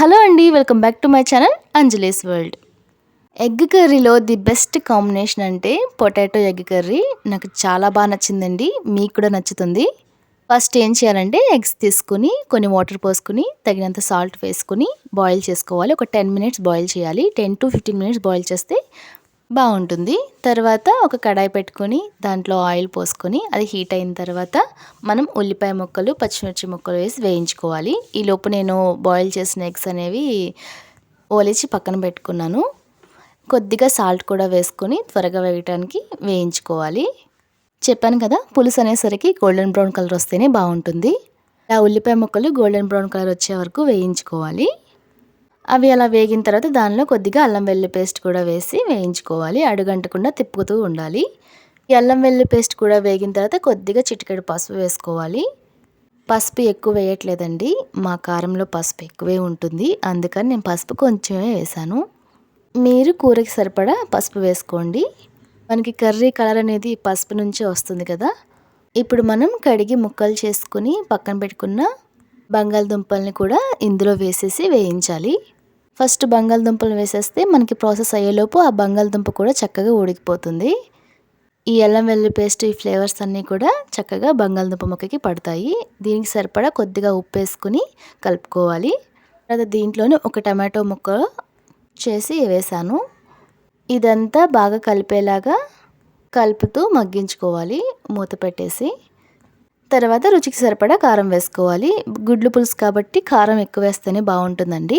Hello అండి welcome back to my channel Anjali's world. Egg కర్రీలో the best combination అంటే potato egg curry. నాకు చాలా బాగా నచ్చిందండి మీకు కూడా నచ్చుతుంది. ఫస్ట్ ఏం చేయాలంటే ఎగ్స్ తీసుకుని కొన్ని వాటర్ పోసుకుని తగినంత సాల్ట్ వేసుకుని బాయిల్ చేసుకోవాలి. ఒక టెన్ మినిట్స్ బాయిల్ చేయాలి. Ten to fifteen minutes boil చేస్తే బాగుంటుంది. తర్వాత ఒక కడాయి పెట్టుకొని దాంట్లో ఆయిల్ పోసుకొని అది హీట్ అయిన తర్వాత మనం ఉల్లిపాయ ముక్కలు పచ్చిమిర్చి ముక్కలు వేసి వేయించుకోవాలి. ఈ లోపు నేను బాయిల్ చేసిన ఎగ్స్ అనేవి ఓలిచి పక్కన పెట్టుకున్నాను. కొద్దిగా సాల్ట్ కూడా వేసుకొని త్వరగా వేయటానికి వేయించుకోవాలి. చెప్పాను కదా పులుసు అనేసరికి గోల్డెన్ బ్రౌన్ కలర్ వస్తేనే బాగుంటుంది. ఆ ఉల్లిపాయ ముక్కలు గోల్డెన్ బ్రౌన్ కలర్ వచ్చే వరకు వేయించుకోవాలి. అవి అలా వేగిన తర్వాత దానిలో కొద్దిగా అల్లం వెల్లి పేస్ట్ కూడా వేసి వేయించుకోవాలి. అడుగంటకుండా తిప్పుతూ ఉండాలి. ఈ అల్లం వెల్లి పేస్ట్ కూడా వేగిన తర్వాత కొద్దిగా చిటికెడు పసుపు వేసుకోవాలి. పసుపు ఎక్కువ వేయట్లేదండి. మా కారంలో పసుపు ఎక్కువే ఉంటుంది. అందుకని నేను పసుపు కొంచెమే వేసాను మీరు కూరకి సరిపడా పసుపు వేసుకోండి. మనకి కర్రీ కలర్ అనేది పసుపు నుంచే వస్తుంది కదా. ఇప్పుడు మనం కడిగి ముక్కలు చేసుకుని పక్కన పెట్టుకున్న బంగాళదుంపల్ని కూడా ఇందులో వేసేసి వేయించాలి. ఫస్ట్ బంగాళదుంపలు వేసేస్తే మనకి ప్రాసెస్ అయ్యేలోపు ఆ బంగాళదుంప కూడా చక్కగా ఉడికిపోతుంది. ఈ అల్లం వెల్లుల్లి పేస్ట్ ఈ ఫ్లేవర్స్ అన్నీ కూడా చక్కగా బంగాళదుంప ముక్కకి పడతాయి. దీనికి సరిపడా కొద్దిగా ఉప్పు వేసుకుని కలుపుకోవాలి. తర్వాత దీంట్లోనే ఒక టమాటో ముక్క చేసి వేసాను. ఇదంతా బాగా కలిపేలాగా కలుపుతూ మగ్గించుకోవాలి. మూత పెట్టేసి తర్వాత రుచికి సరిపడా కారం వేసుకోవాలి. గుడ్లు పులుసు కాబట్టి కారం ఎక్కువ వేస్తేనే బాగుంటుందండి.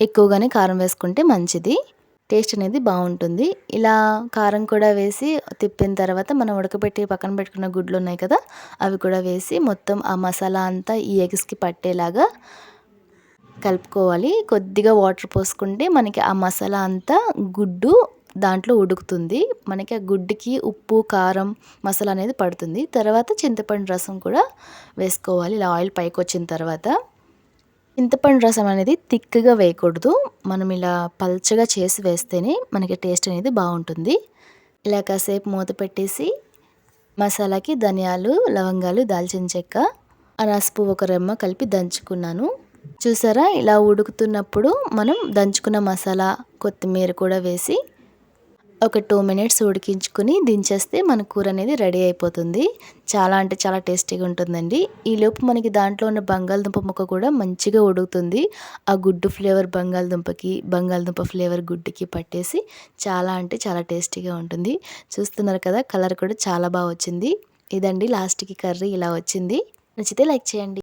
ఎక్కువగానే కారం వేసుకుంటే మంచిది. టేస్ట్ అనేది బాగుంటుంది. ఇలా కారం కూడా వేసి తిప్పిన తర్వాత మనం ఉడకబెట్టి పక్కన పెట్టుకున్న గుడ్లు ఉన్నాయి కదా అవి కూడా వేసి మొత్తం ఆ మసాలా అంతా ఈ ఎగ్స్కి పట్టేలాగా కలుపుకోవాలి. కొద్దిగా వాటర్ పోసుకుంటే మనకి ఆ మసాలా అంతా గుడ్డు దాంట్లో ఉడుకుతుంది. మనకి ఆ గుడ్డుకి ఉప్పు కారం మసాలా అనేది పడుతుంది. తర్వాత చింతపండు రసం కూడా వేసుకోవాలి. ఇలా ఆయిల్ పైకి వచ్చిన తర్వాత. చింతపండు రసం అనేది థిక్గా వేయకూడదు. మనం ఇలా పల్చగా చేసి వేస్తేనే మనకి టేస్ట్ అనేది బాగుంటుంది. ఇలా కాసేపు మూత పెట్టేసి మసాలాకి ధనియాలు లవంగాలు దాల్చిన చెక్క అనసుపు ఒక రెమ్మ కలిపి దంచుకున్నాను. చూసారా? ఇలా ఉడుకుతున్నప్పుడు మనం దంచుకున్న మసాలా కొత్తిమీర కూడా వేసి ఒక టూ మినిట్స్ ఉడికించుకుని దించేస్తే మన కూర అనేది రెడీ అయిపోతుంది. చాలా అంటే చాలా టేస్టీగా ఉంటుందండి. ఈలోపు మనకి దాంట్లో ఉన్న బంగాళదుంప ముక్క కూడా మంచిగా ఉడుకుతుంది. ఆ గుడ్డు ఫ్లేవర్ బంగాళదుంపకి బంగాళదుంప ఫ్లేవర్ గుడ్డుకి పట్టేసి చాలా అంటే చాలా టేస్టీగా ఉంటుంది. చూస్తున్నారు కదా కలర్ కూడా చాలా బాగా వచ్చింది. ఇదండి లాస్ట్కి కర్రీ ఇలా వచ్చింది. నచ్చితే లైక్ చేయండి.